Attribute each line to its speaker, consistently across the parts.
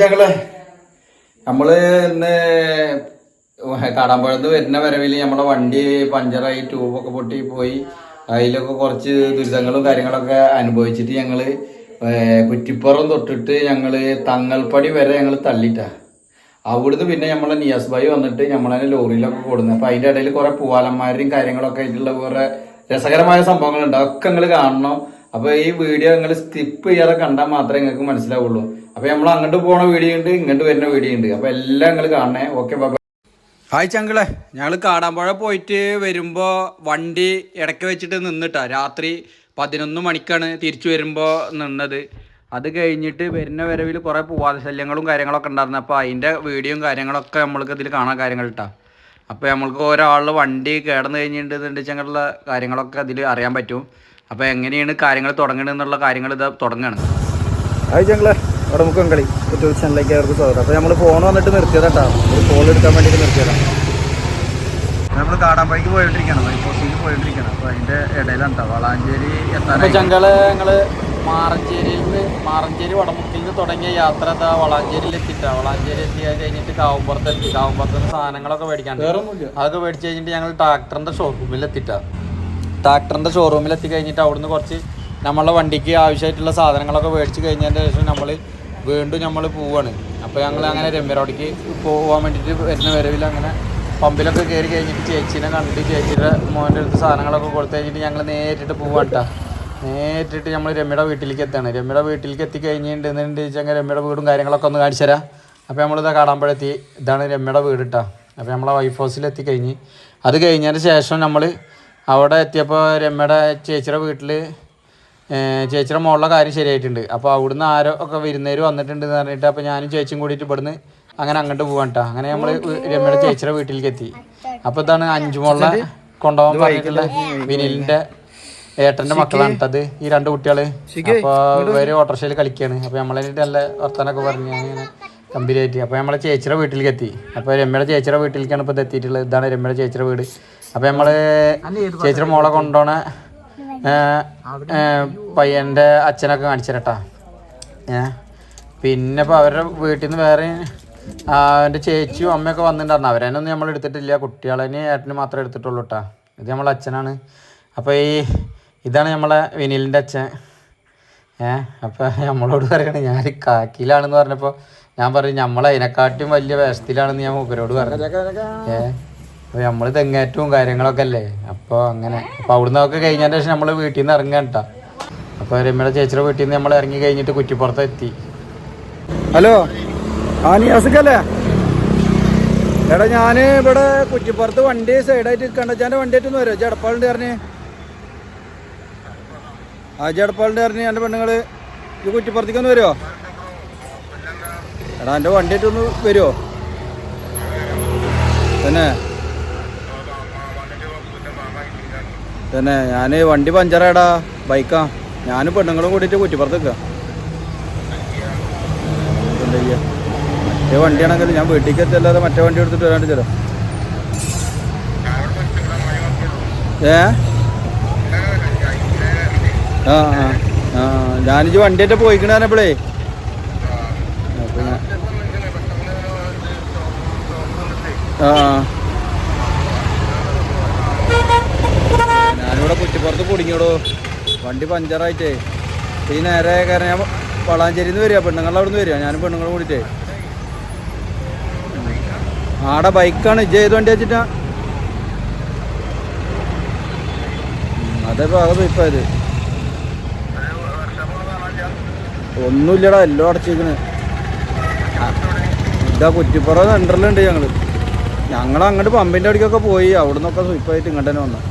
Speaker 1: ഞങ്ങൾ നമ്മൾ ഇന്ന് കാടാമ്പഴത്ത് വരുന്ന വരവിൽ നമ്മളെ വണ്ടി പഞ്ചറായി ട്യൂബൊക്കെ പൊട്ടി പോയി. അതിലൊക്കെ കുറച്ച് ദുരിതങ്ങളും കാര്യങ്ങളൊക്കെ അനുഭവിച്ചിട്ട് ഞങ്ങൾ കുറ്റിപ്പുറം തൊട്ടിട്ട് ഞങ്ങൾ തങ്ങൾപ്പടി വരെ ഞങ്ങൾ തള്ളിട്ട അവിടുന്ന് പിന്നെ നമ്മളെ നിയാസ് ഭായി വന്നിട്ട് നമ്മളതിനെ ലോറിയിലൊക്കെ കൊടുന്നു അപ്പൊ അതിന്റെ ഇടയിൽ കുറെ പൂവാലന്മാരുടെയും കാര്യങ്ങളൊക്കെ ആയിട്ടുള്ള കുറെ രസകരമായ സംഭവങ്ങളുണ്ട്. അതൊക്കെ നിങ്ങൾ കാണണം. അപ്പൊ ഈ വീഡിയോ നിങ്ങൾ സ്കിപ്പ് ചെയ്യാതെ കണ്ടാൽ മാത്രമേ നിങ്ങൾക്ക് മനസ്സിലാവുള്ളൂ. അപ്പൊ നമ്മൾ അങ്ങോട്ട് പോണ വീഡിയോ ഉണ്ട് ഇങ്ങോട്ട് വരുന്ന വീഡിയോ ഉണ്ട്. അപ്പൊ എല്ലാം നിങ്ങൾ കാണണേ. ഓക്കെ ബാബ ഹായ് ചങ്കളെ. ഞങ്ങൾ കാടാമ്പുഴ പോയിട്ട് വരുമ്പോൾ വണ്ടി ഇടയ്ക്ക് വെച്ചിട്ട് നിന്നിട്ടാ. രാത്രി പതിനൊന്ന് മണിക്കാണ് തിരിച്ചു വരുമ്പോൾ നിന്നത്. അത് കഴിഞ്ഞിട്ട് വരുന്ന വരവിൽ കുറേ പൂവാത ശല്യങ്ങളും കാര്യങ്ങളൊക്കെ ഉണ്ടായിരുന്നു. അപ്പോൾ അതിന്റെ വീഡിയോയും കാര്യങ്ങളൊക്കെ നമ്മൾക്ക് ഇതിൽ കാണാൻ കാര്യങ്ങൾ ഇട്ടാ. അപ്പോൾ നമ്മൾക്ക് ഒരാൾ വണ്ടി കിടന്നു ചങ്ങളുടെ കാര്യങ്ങളൊക്കെ അതിൽ അറിയാൻ പറ്റും. അപ്പോൾ എങ്ങനെയാണ് കാര്യങ്ങൾ തുടങ്ങണമെന്നുള്ള കാര്യങ്ങൾ ഇത് തുടങ്ങുകയാണ്
Speaker 2: ഞങ്ങളെ മുക്കം കളി യൂട്യൂബ് ചാനലിലേക്ക് അവർക്ക് സ്വാഗതം. അപ്പോൾ നമ്മൾ ഫോൺ വന്നിട്ട് നിർത്തിയതാട്ടാ ഒരു കോൾ എടുക്കാൻ വേണ്ടിയിട്ട് നിർത്തിയതാണ് നമ്മൾ കാടാമ്പഴിക്ക് പോയിട്ടിരിക്കണം വൈപ്പോസിക്ക് പോയിട്ടിരിക്കണം അപ്പോൾ അതിന്റെ ഇടയിലാണ് കേട്ടോ വളാഞ്ചേരി എത്താൻ
Speaker 1: ചങ്കൾ ഞങ്ങൾ മാറഞ്ചേരിയിൽ നിന്ന് മാറഞ്ചേരി വടമുക്കിൽ നിന്ന് തുടങ്ങിയ യാത്ര എന്താ വളാഞ്ചേരിയിൽ എത്തിയിട്ടാ? വളാഞ്ചേരി എത്തി അത് കഴിഞ്ഞിട്ട് കാവുമ്പുറത്ത് എത്തി. കാവുമ്പുറത്ത് സാധനങ്ങളൊക്കെ മേടിക്കാൻ അതൊക്കെ മേടിച്ച് കഴിഞ്ഞിട്ട് ഞങ്ങൾ ട്രാക്ടറിന്റെ ഷോറൂമിൽ എത്തിയിട്ടാ. ട്രാക്ടറിന്റെ ഷോറൂമിൽ എത്തിക്കഴിഞ്ഞിട്ട് അവിടുന്ന് കുറച്ച് നമ്മളെ വണ്ടിക്ക് ആവശ്യമായിട്ടുള്ള സാധനങ്ങളൊക്കെ മേടിച്ച് കഴിഞ്ഞതിന്റെ ശേഷം നമ്മൾ വീണ്ടും നമ്മൾ പോവാണ്. അപ്പോൾ ഞങ്ങൾ അങ്ങനെ രമ്യറോഡിക്ക് പോകാൻ വേണ്ടിയിട്ട് വരുന്ന വരവിൽ അങ്ങനെ പമ്പിലൊക്കെ കയറി കഴിഞ്ഞിട്ട് ചേച്ചീനെ കണ്ടിട്ട് ചേച്ചിയുടെ മോന്റെ അടുത്ത് സാധനങ്ങളൊക്കെ കൊടുത്തു കഴിഞ്ഞിട്ട് ഞങ്ങൾ നേരിട്ട് പോവാട്ടാ നേരിട്ട് നമ്മൾ രമ്യയുടെ വീട്ടിലേക്ക് എത്താണ്. രമ്യയുടെ വീട്ടിലേക്ക് എത്തി ചോദിച്ചാൽ വെച്ചാൽ രമ്യയുടെ വീടും കാര്യങ്ങളൊക്കെ ഒന്ന് കാണിച്ചു തരാം. അപ്പോൾ നമ്മളിതാ കാടാമ്പഴെത്തി ഇതാണ് രമ്യയുടെ വീട് കേട്ടോ അപ്പോൾ നമ്മളെ വൈഫ് ഹൗസിൽ എത്തി കഴിഞ്ഞ് അത് കഴിഞ്ഞതിന് ശേഷം നമ്മൾ അവിടെ എത്തിയപ്പോൾ രമ്മയുടെ ചേച്ചിയുടെ വീട്ടിൽ ചേച്ചിയുടെ മോളുടെ കാര്യം ശരിയായിട്ടുണ്ട്. അപ്പോൾ അവിടുന്ന് ആരോ ഒക്കെ വിരുന്നേര് വന്നിട്ടുണ്ട് എന്ന് പറഞ്ഞിട്ട് അപ്പോൾ ഞാനും ചേച്ചിയും കൂടിയിട്ട് ഇവിടുന്ന് അങ്ങനെ അങ്ങോട്ട് പോകാൻ കേട്ടോ അങ്ങനെ നമ്മൾ രമ്മയുടെ ചേച്ചിയുടെ വീട്ടിലേക്ക് എത്തി. അപ്പോൾ ഇതാണ് അഞ്ചുമോളെ കൊണ്ടുപോകാൻ പറഞ്ഞിട്ടുള്ള വിനിലിന്റെ ഏട്ടന്റെ മക്കളാണ് കേട്ടത് ഈ രണ്ട് കുട്ടികൾ അപ്പോൾ ഇവർ ഓട്ടോറിക്ഷയിൽ കളിക്കുകയാണ് അപ്പോൾ നമ്മളെ നല്ല വർത്തനൊക്കെ പറഞ്ഞു അങ്ങനെ ഗംഭീരമായിട്ട് അപ്പോൾ നമ്മളെ ചേച്ചിയുടെ വീട്ടിലേക്ക് എത്തി. അപ്പോൾ രമ്മയുടെ ചേച്ചിയുടെ വീട്ടിലേക്കാണ് ഇപ്പോൾ ഇത് എത്തിയിട്ടുള്ളത്. ഇതാണ് രമ്മയുടെ ചേച്ചിയുടെ വീട്. അപ്പൊ നമ്മൾ ചേച്ചിയുടെ മോളെ കൊണ്ടുപോണ പയ്യന്റെ അച്ഛനൊക്കെ കാണിച്ചിരട്ടാ ഏ പിന്നെ ഇപ്പൊ അവരുടെ വീട്ടിൽ നിന്ന് വേറെ എന്റെ ചേച്ചിയും അമ്മയൊക്കെ വന്നിട്ടുണ്ടായിരുന്നു. അവരേനൊന്നും നമ്മൾ എടുത്തിട്ടില്ല. കുട്ടികളെ ഏട്ടന് മാത്രമേ എടുത്തിട്ടുള്ളൂ കേട്ടാ ഇത് നമ്മളെ അച്ഛനാണ്. അപ്പോൾ ഈ ഇതാണ് നമ്മളെ വിനിലിന്റെ അച്ഛൻ. ഏ അപ്പൊ നമ്മളോട് പറയണേ ഞാൻ കാക്കിയിലാണെന്ന് പറഞ്ഞപ്പോൾ ഞാൻ പറഞ്ഞു നമ്മളെ അതിനെക്കാട്ടും വലിയ വേഷത്തിലാണെന്ന് ഞാൻ മൂപ്പരോട് പറഞ്ഞു. ഏ അപ്പോൾ നമ്മൾ തെങ്ങേറ്റവും കാര്യങ്ങളൊക്കെ അല്ലേ? അപ്പൊ അങ്ങനെ. അപ്പൊ അവിടുന്ന് ഒക്കെ കഴിഞ്ഞതിന് ശേഷം നമ്മൾ വീട്ടിൽ നിന്ന് ഇറങ്ങാൻ അപ്പൊ രമ്യയുടെ ചേച്ചിയുടെ വീട്ടിൽ നിന്ന് നമ്മൾ ഇറങ്ങി കഴിഞ്ഞിട്ട് കുറ്റിപ്പുറത്ത് എത്തി.
Speaker 2: ഹലോ? ആ നിയാസിക്കല്ലേ? എടാ ഞാൻ ഇവിടെ കുറ്റിപ്പുറത്ത് വണ്ടി സൈഡായിട്ട് കണ്ടച്ചാന്റെ വണ്ടി ഒന്ന് വരുമോ ജടപ്പാളുണ്ട് പറഞ്ഞ് ആ ജടപ്പാളിന്റെ പറഞ്ഞ് എന്റെ പെണ്ണുങ്ങൾ ഈ കുറ്റിപ്പുറത്തേക്ക് ഒന്ന് വരുമോ എടാ എന്റെ വണ്ടി ആയിട്ടൊന്ന് വരുമോ തന്നെ. തന്നെ ഞാൻ വണ്ടി പഞ്ചറാടാ ബൈക്കാ. ഞാനും പെണ്ണുങ്ങളും കൂടിയിട്ട് കുറ്റിപ്പുറത്ത് നിൽക്കാം മറ്റേ വണ്ടിയാണെങ്കിൽ ഞാൻ വീട്ടിലേക്ക് എത്തിയല്ലാതെ മറ്റേ വണ്ടി എടുത്തിട്ട് വരാണ്ട് തരാം ഏ? ആ ആ ആ ഞാനിജ് വണ്ടിയായിട്ട് പോയിക്കണേ ഞാൻ ആ ആ. ഞാനിവിടെ കുറ്റിപ്പുറത്ത് കുടുങ്ങിയോടോ? വണ്ടി പഞ്ചറായിട്ടേ. ഈ നേരെ കാരണം ഞാൻ വളാഞ്ചേരിയിൽ നിന്ന് വരിക. പെണ്ണുങ്ങളുടെ അവിടെ നിന്ന് വരിക. ഞാനും പെണ്ണുങ്ങൾ കൂടിയിട്ടേ. ആടെ ബൈക്കാണ്. ഇജ് ചെയ്ത് വണ്ടി വെച്ചിട്ടാ? അതേ ഭാഗത്ത് ഇപ്പം ഇത് ഒന്നുമില്ലടാ. എല്ലാം അടച്ചിരിക്കണ്. ഇതാ കുറ്റിപ്പുറം സെന്ററിലുണ്ട് ഞങ്ങൾ ഞങ്ങൾ അങ്ങോട്ട് പമ്പിന്റെ അടിക്കൊക്കെ പോയി. അവിടെ നിന്നൊക്കെ സ്വിപ്പായിട്ട് ഇങ്ങോട്ട് തന്നെ വന്നു.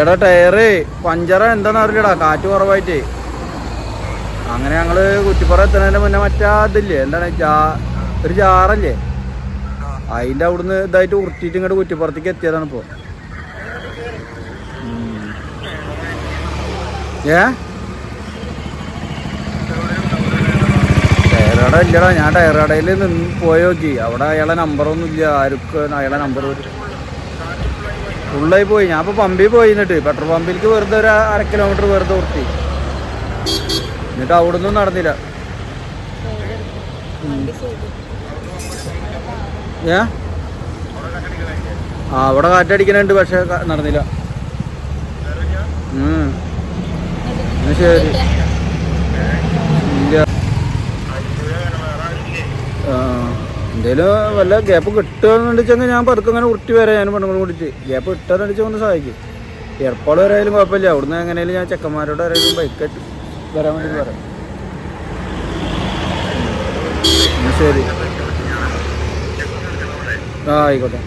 Speaker 2: എടാ ടയറ്. പഞ്ചറ എന്താന്ന് അറിയില്ലടാ. കാറ്റ് കുറവായിട്ട്. അങ്ങനെ ഞങ്ങൾ കുറ്റിപ്പുറ എത്തുന്നതിന് മുന്നേ മറ്റാ ഇതില്ലേ എന്താണ് ഒരു ജാറല്ലേ? അതിന്റെ അവിടുന്ന് ഇതായിട്ട് ഉരുട്ടിയിട്ട് ഇങ്ങോട്ട് കുറ്റിപ്പുറത്തേക്ക് എത്തിയതാണ് ഇപ്പോ. ഏ? ടയറട ഇല്ലടാ. ഞാൻ ടയറടയിൽ നിന്ന് പോയി നോക്കി അവിടെ അയാളെ നമ്പറൊന്നും ഇല്ല. ആർക്കും അയാളെ നമ്പർ ഫുള്ളായി പോയി. ഞാൻ ഇപ്പോൾ പമ്പിൽ പോയി എന്നിട്ട് പെട്രോൾ പമ്പിലേക്ക് വെറുതെ ഒരു അര കിലോമീറ്റർ വെറുതെ ഉർത്തി എന്നിട്ട് അവിടെ ഒന്നും നടന്നില്ല ഏ? ആ അവിടെ കാറ്റടിക്കണുണ്ട് പക്ഷെ നടന്നില്ല. ശരി. ആ, എന്തേലും വല്ല ഗ്യാപ്പ് കിട്ടുകയെന്നുണ്ടെങ്കിൽ ഞാൻ പതുക്കെ അങ്ങനെ ഉരുട്ടി വരാം ഞാൻ പെണ്ണുങ്ങൾ കൂടിയിട്ട്. ഗ്യാപ്പ് കിട്ടാന്നുണ്ടെങ്കിൽ ഒന്ന് സഹായിക്കും. എയർപോർട്ട് വരായാലും കുഴപ്പമില്ല. അവിടുന്ന് എങ്ങനെയാലും ഞാൻ ചെക്കന്മാരോട് ആരെങ്കിലും ബൈക്കായിട്ട് വരാൻ വേണ്ടി പറയാം ശരി. ആ ആയിക്കോട്ടെ.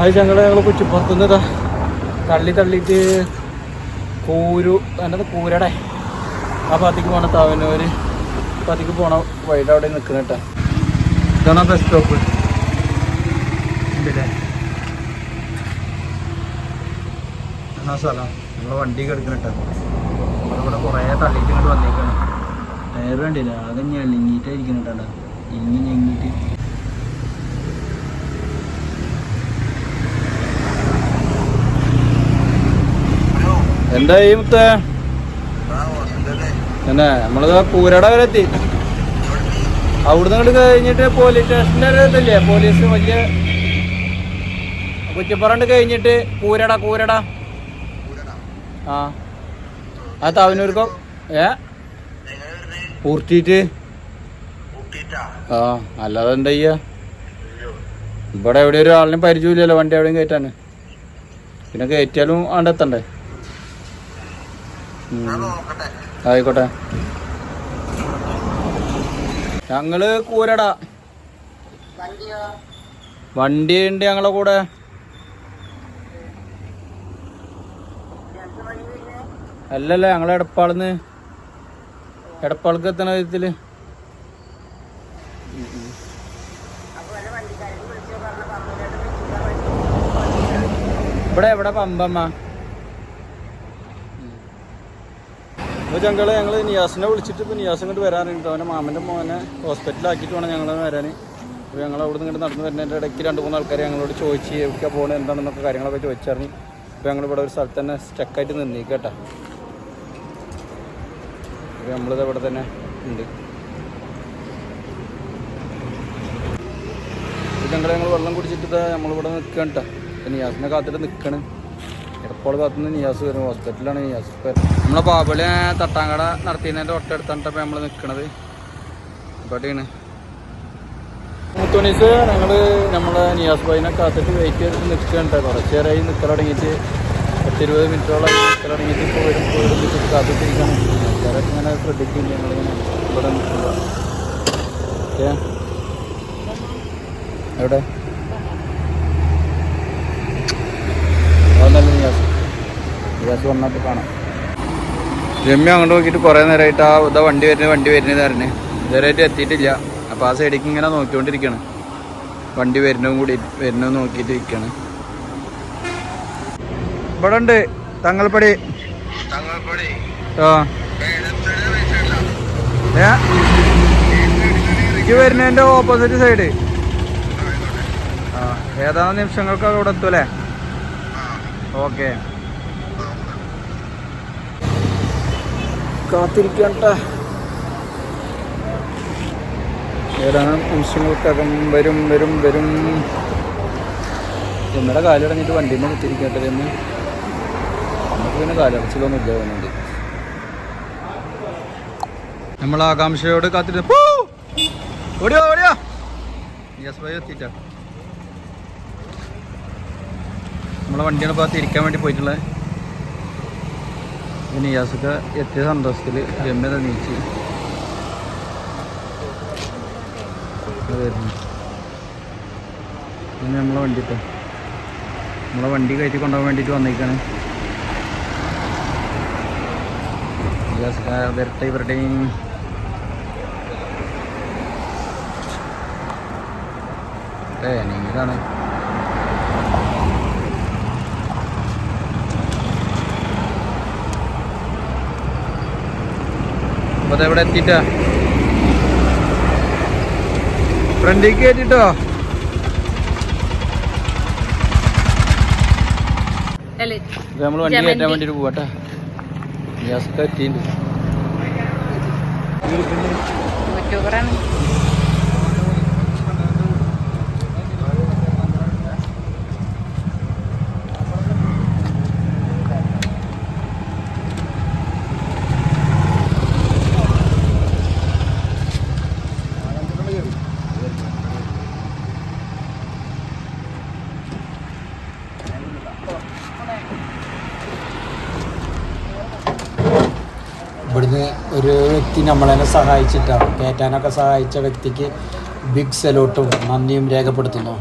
Speaker 2: അത് ഞങ്ങൾ ഞങ്ങൾ കുറ്റിപ്പുറത്തുനിന്ന് തള്ളി തള്ളിയിട്ട് കൂരു എന്നത് കൂരടെ? ആ ഭാഗത്തേക്ക് പോകണം താവനൂര് ഭാഗത്തേക്ക് പോണ വഴിയുടെ അവിടെ നിൽക്കുന്ന ഇതാണ് ബസ് സ്റ്റോപ്പ് ഉണ്ടല്ലേ എന്നാ സ്ഥലം? നമ്മളെ വണ്ടി കിടക്കുന്ന കേട്ടോ. നമ്മളിവിടെ കുറേ തള്ളിയിട്ട് ഇങ്ങോട്ട് വന്നേക്കാണ്. ടയർ കണ്ടില്ല? ആകെ ഞെളിങ്ങിയിട്ടായിരിക്കണം കേട്ടോ ഇങ്ങി ഞെങ്ങിയിട്ട്. എന്തായി മുത്തേ? തന്നെ നമ്മളിത് പൂരട വരെ എത്തി. അവിടുന്ന് ഇങ്ങോട്ട് കഴിഞ്ഞിട്ട് പോലീസ് സ്റ്റേഷന്റെ ഇതില്ലേ? പോലീസ് വലിയ കുറ്റിപ്പറണ്ട് കഴിഞ്ഞിട്ട് കൂരട കൂരട ആ. ആ തവനൂർക്കോ? ഏ? പൂർത്തിയിട്ട് ആ അല്ലാതെ എന്താ ചെയ്യാ? ഇവിടെ എവിടെ ഒരാളിനും പരിചയമില്ലല്ലോ വണ്ടി എവിടെയും കയറ്റാന് പിന്നെ കയറ്റിയാലും അവിടെ എത്തണ്ടേ. ആയിക്കോട്ടെ. ഞങ്ങൾ കൂരടാ. വണ്ടി ഉണ്ട് ഞങ്ങളെ കൂടെ. അല്ലല്ല ഞങ്ങൾ എടപ്പാളിന്ന്. എടപ്പാൾക്ക് എത്തണ വിധത്തിൽ ഇവിടെ എവിടെ പമ്പമ്മ? അപ്പോൾ ഞങ്ങൾ ഞങ്ങൾ നിയാസിനെ വിളിച്ചിട്ട് ഇപ്പോൾ നിയാസ് ഇങ്ങോട്ട് വരാറുണ്ട്. അവന്റെ മാമന്റെ മോനെ ഹോസ്പിറ്റലാക്കിയിട്ട് വേണം ഞങ്ങൾ വരാൻ അപ്പോൾ ഞങ്ങൾ അവിടെ നിന്ന് ഇങ്ങോട്ട് നടന്ന് വരുന്നതിന്റെ ഇടയ്ക്ക് രണ്ട് മൂന്ന് ആൾക്കാർ ഞങ്ങളോട് ചോദിച്ച് എവിടെയാണ് പോകുന്നത് എന്താണെന്നൊക്കെ കാര്യങ്ങളൊക്കെ ചോദിച്ചറിഞ്ഞ് അപ്പോൾ ഞങ്ങൾ ഇവിടെ ഒരു സ്ഥലത്ത് തന്നെ സ്റ്റക്കായിട്ട് കേട്ടോ. അപ്പോൾ നമ്മളിത് ഇവിടെ തന്നെ ഉണ്ട്. ഞങ്ങൾ ഞങ്ങൾ വെള്ളം കുടിച്ചിട്ട് നമ്മളിവിടെ നിൽക്കണം കേട്ടോ. നിയാസിനെ കാത്തിട്ട് നിൽക്കണം എടപ്പാൾ ഭാഗത്തുനിന്ന് നിയാസ് വരും. ഹോസ്പിറ്റലാണ് നിയാസ് നമ്മളെ ബാബളി തട്ടാങ്കട നടത്തിയതിന്റെ തൊട്ടടുത്താണ് നമ്മൾ നിൽക്കണത് ഇവിടെയാണ്. മുത്തുണീസ് ഞങ്ങൾ നമ്മളെ നിയാസ് ഭായിനെ കാത്തിട്ട് വെയിറ്റ് ചെയ്തിട്ട് നിൽക്കണ്ട കുറച്ച് നേരമായി നിൽക്കൽ തുടങ്ങിയിട്ട് പത്തിരുപത് മിനിറ്റോളം നിൽക്കൽ തുടങ്ങിയിട്ട് ഇപ്പോൾ വരും. വരും വെച്ചിട്ട് കാത്തിട്ടിരിക്കണം. ആൾക്കാരൊക്കെ ഇങ്ങനെ ശ്രദ്ധിക്കുന്നു ഞങ്ങളിങ്ങനെ ഇവിടെ നിൽക്കുക ഓക്കെ. എവിടെ അതൊന്നല്ല നിയാസ് നിയാസ് വന്നപ്പോൾ കാണാം. രമ്യ അങ്ങോട്ട് നോക്കിയിട്ട് കുറേ നേരമായിട്ട് ആ ഇതാ വണ്ടി വരുന്നത് വണ്ടി വരുന്നത് പറഞ്ഞ്. ഇതുവരെയായിട്ട് എത്തിയിട്ടില്ല. അപ്പോൾ ആ സൈഡിലേക്ക് ഇങ്ങനെ നോക്കിക്കൊണ്ടിരിക്കുകയാണ് വണ്ടി വരുന്നതും കൂടി വരുന്നതും നോക്കിയിട്ട് ഇരിക്കുകയാണ് ഇവിടെ ഉണ്ട് തങ്ങൾപ്പടി ആ. എനിക്ക് വരുന്നതിന്റെ ഓപ്പോസിറ്റ് സൈഡ് ആ ഏതാനും നിമിഷങ്ങൾക്ക് അവിടെ എത്തൂലേ ഓക്കെ കാത്തിരിക്കണ്ട ഏതാനും നിമിഷങ്ങൾക്കകം വരും വരും വരും. എന്നടെ കാലടഞ്ഞിട്ട് വണ്ടി നിന്ന് കുത്തിരിക്കട്ടെ എന്ന് നമുക്ക് പിന്നെ കാലടച്ചിലൊന്നും ഇല്ല തോന്നുന്നുണ്ട്. നമ്മൾ ആകാംക്ഷയോട് കാത്തിട്ട് പോ! ഓടിയോ ഓടിയോ. യെസ് എത്തിയിട്ട. നമ്മളെ വണ്ടിയാണ് ഇപ്പോൾ തിരിക്കാൻ വേണ്ടി പോയിട്ടുള്ളത്. പിന്നെ യാസുക എത്തിയ സന്തോഷത്തിൽ രമ്യത നീച്ച്. വരുന്നു. ഇനി നമ്മളെ വണ്ടി നമ്മളെ വണ്ടി കയറ്റി കൊണ്ടുപോകാൻ വേണ്ടിയിട്ട് വന്നേക്കാണ് യാസുക വരട്ടെ ഇവരുടെയും ഏ നീങ്ങാണ് അപ്പൊ എവിടെ എത്തിട്ടാ ഫ്രണ്ടിലേക്ക് കയറ്റിട്ടോ നമ്മൾ വണ്ടി കയറ്റാൻ വേണ്ടിട്ട് പോവാട്ടാ. നിയാസൊക്കെ എത്തിയിട്ടുണ്ട്
Speaker 3: യൂട്യൂബറാണ്
Speaker 1: ഇവിടുന്ന് ഒരു വ്യക്തി നമ്മളെന്നെ സഹായിച്ചിട്ടാണ്. കയറ്റാനൊക്കെ സഹായിച്ച വ്യക്തിക്ക് ബിഗ് സെലോട്ടും നന്ദിയും രേഖപ്പെടുത്തുന്നു.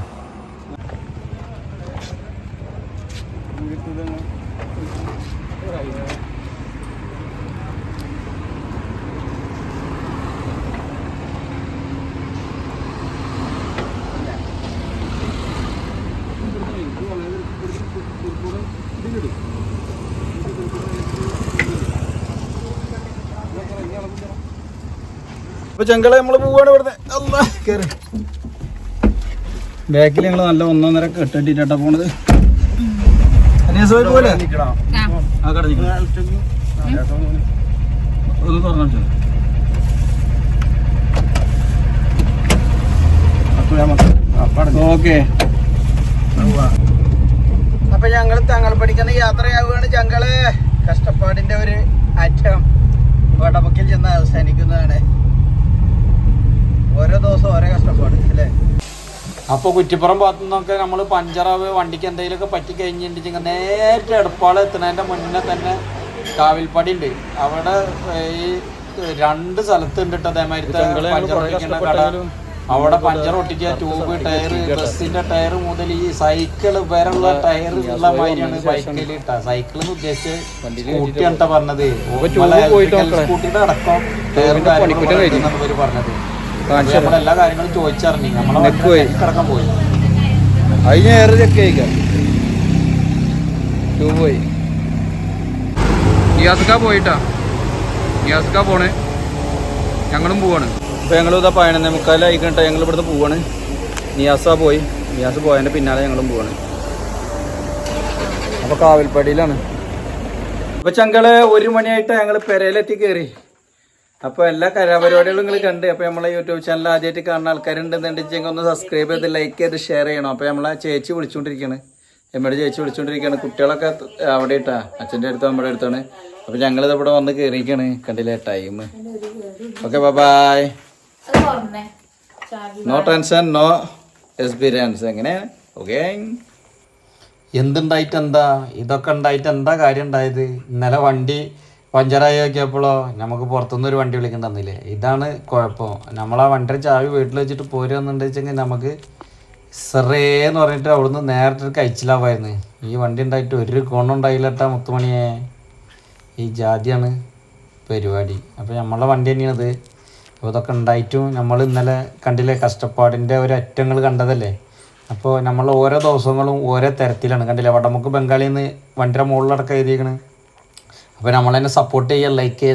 Speaker 2: അപ്പൊ ചെങ്കളെ നമ്മൾ പോവാണ് ഇവിടുന്ന്. അല്ലാ, കേറ്. ബാക്കിൽ ഞങ്ങൾ നല്ല ഒന്നൊന്നര കെട്ടിട്ടാ പോണത്. പോലെ ഒന്ന് തുറന്നു ഓക്കെ. അപ്പൊ ഞങ്ങൾ തങ്ങൾ പഠിക്കുന്ന യാത്രയാവുകയാണ് ഞങ്ങൾ കഷ്ടപ്പാടിന്റെ ഒരു അറ്റം വടമുക്കിൽ ചെന്ന് അവസാനിക്കുന്നതാണ്. ഓരോ ദിവസം ഓരോ കഷ്ടപ്പാട് അല്ലേ?
Speaker 1: അപ്പോൾ കുറ്റിപ്പുറം ഭാഗത്തു നിന്നൊക്കെ നമ്മൾ പഞ്ചറാവ് വണ്ടിക്ക് എന്തെങ്കിലുമൊക്കെ പറ്റി കഴിഞ്ഞിട്ടുണ്ടെങ്കിൽ നേരിട്ട് എടപ്പാള എത്തുന്നതിന്റെ മുന്നേ തന്നെ കാവിൽപ്പടി ഉണ്ട് അവിടെ ഈ രണ്ട് സ്ഥലത്ത് ഉണ്ട് കേട്ടോ അതേമാതിരത്തെ
Speaker 2: ചെങ്കള
Speaker 1: പഞ്ചർ ഒട്ടിക്കുന്ന കട. അവിടെ പഞ്ചർ ഒട്ടിക്കുക ട്യൂബ് ടയർ ബസ്സിന്റെ ടയർ മുതൽ ഈ സൈക്കിൾ വരെയുള്ള ടയർ ഉള്ള മാതിരിയാണ് ബൈക്കിൽ ഇട്ട. സൈക്കിൾ എന്ന് ഉദ്ദേശിച്ച് സ്കൂട്ടിയാണ് ട്ടോ പറഞ്ഞത്. സ്കൂട്ടിയുടെ അടക്കം ടയറും കാര്യങ്ങളും പറഞ്ഞത്. നമ്മൾ കാര്യങ്ങളും ചോദിച്ചറിഞ്ഞു. നമ്മളെ
Speaker 2: പോയി.
Speaker 1: കിടക്കാൻ പോയി.
Speaker 2: അതിന് ഏറെ ചെക്ക് ചെയ്യിക്കാം ട്യൂബ് പോയി. നിയാസ്ക പോയിട്ടാ? നിയാസ്ക പോണേ? ഞങ്ങളും പോവാണ്. ഇപ്പൊ ഞങ്ങൾ ഇതാ പതിനൊന്നേ മുക്കാലായിക്കട്ടെ ഞങ്ങൾ ഇവിടുന്ന് പോവാണ്. നിയാസ പോയി. നിയാസ് പോയതിന്റെ പിന്നാലെ ഞങ്ങളും പോവാണ്. അപ്പൊ കാവൽപ്പടിയിലാണ്. അപ്പൊ ചങ്കൾ ഒരു മണിയായിട്ട് ഞങ്ങൾ പെരയിലെത്തി കയറി അപ്പൊ എല്ലാ കലാപരിപാടികളും നിങ്ങൾ കണ്ട് അപ്പൊ നമ്മളെ യൂട്യൂബ് ചാനൽ ആദ്യമായിട്ട് കാണുന്ന ആൾക്കാരുണ്ടെന്നുണ്ടെങ്കിൽ ഒന്ന് സബ്സ്ക്രൈബ് ചെയ്ത് ലൈക്ക് ചെയ്ത് ഷെയർ ചെയ്യണം. അപ്പൊ നമ്മളെ ചേച്ചി വിളിച്ചുകൊണ്ടിരിക്കുകയാണ് എമ്മയുടെ ചേച്ചി വിളിച്ചുകൊണ്ടിരിക്കുകയാണ് കുട്ടികളൊക്കെ അവിടെ ഇട്ടാ അച്ഛന്റെ അടുത്ത് നമ്മുടെ അടുത്താണ്. അപ്പൊ ഞങ്ങളിത് ഇവിടെ വന്ന് കയറിയിരിക്കാണ് കണ്ടില്ലേ time okay bye no tension no experience എങ്ങനെയാണ്? ഓക്കെ
Speaker 1: എന്തുണ്ടായിട്ട് എന്താ ഇതൊക്കെ ഉണ്ടായിട്ട് എന്താ കാര്യം ഉണ്ടായത്? ഇന്നലെ വണ്ടി പഞ്ചറായി നോക്കിയപ്പോഴോ നമുക്ക് പുറത്തുനിന്ന് ഒരു വണ്ടി വിളിക്കണ്ടെന്നില്ലേ ഇതാണ് കുഴപ്പം. ആ വണ്ടിയുടെ ചാവി വീട്ടിൽ വെച്ചിട്ട് പോരുന്നുണ്ടെച്ചെങ്കിൽ നമുക്ക് സെറേന്ന് പറഞ്ഞിട്ട് അവിടുന്ന് നേരത്തെ കഴിച്ചിലാവായിരുന്നു ഈ വണ്ടി ഉണ്ടായിട്ട് ഒരു ഗുണമുണ്ടായില്ലട്ടാ മുത്തുമണിയെ. ഈ ജാതിയാണ് പരിപാടി. അപ്പോൾ നമ്മളെ വണ്ടി തന്നെയാണിത്. അപ്പോൾ ഇതൊക്കെ ഉണ്ടായിട്ടും നമ്മൾ ഇന്നലെ കണ്ടില്ലേ കഷ്ടപ്പാടിന്റെ ഒരു അറ്റങ്ങൾ കണ്ടതല്ലേ? അപ്പോൾ നമ്മൾ ഓരോ ദിവസങ്ങളും ഓരോ തരത്തിലാണ്. കണ്ടില്ലേ വടമുക്ക് ബംഗാളിൽ നിന്ന് വണ്ടിയുടെ മുകളിലടക്കം എഴുതിയേക്കണ്. അപ്പോൾ നമ്മളതിനെ സപ്പോർട്ട് ചെയ്യുക ലൈക്ക് ചെയ്യുക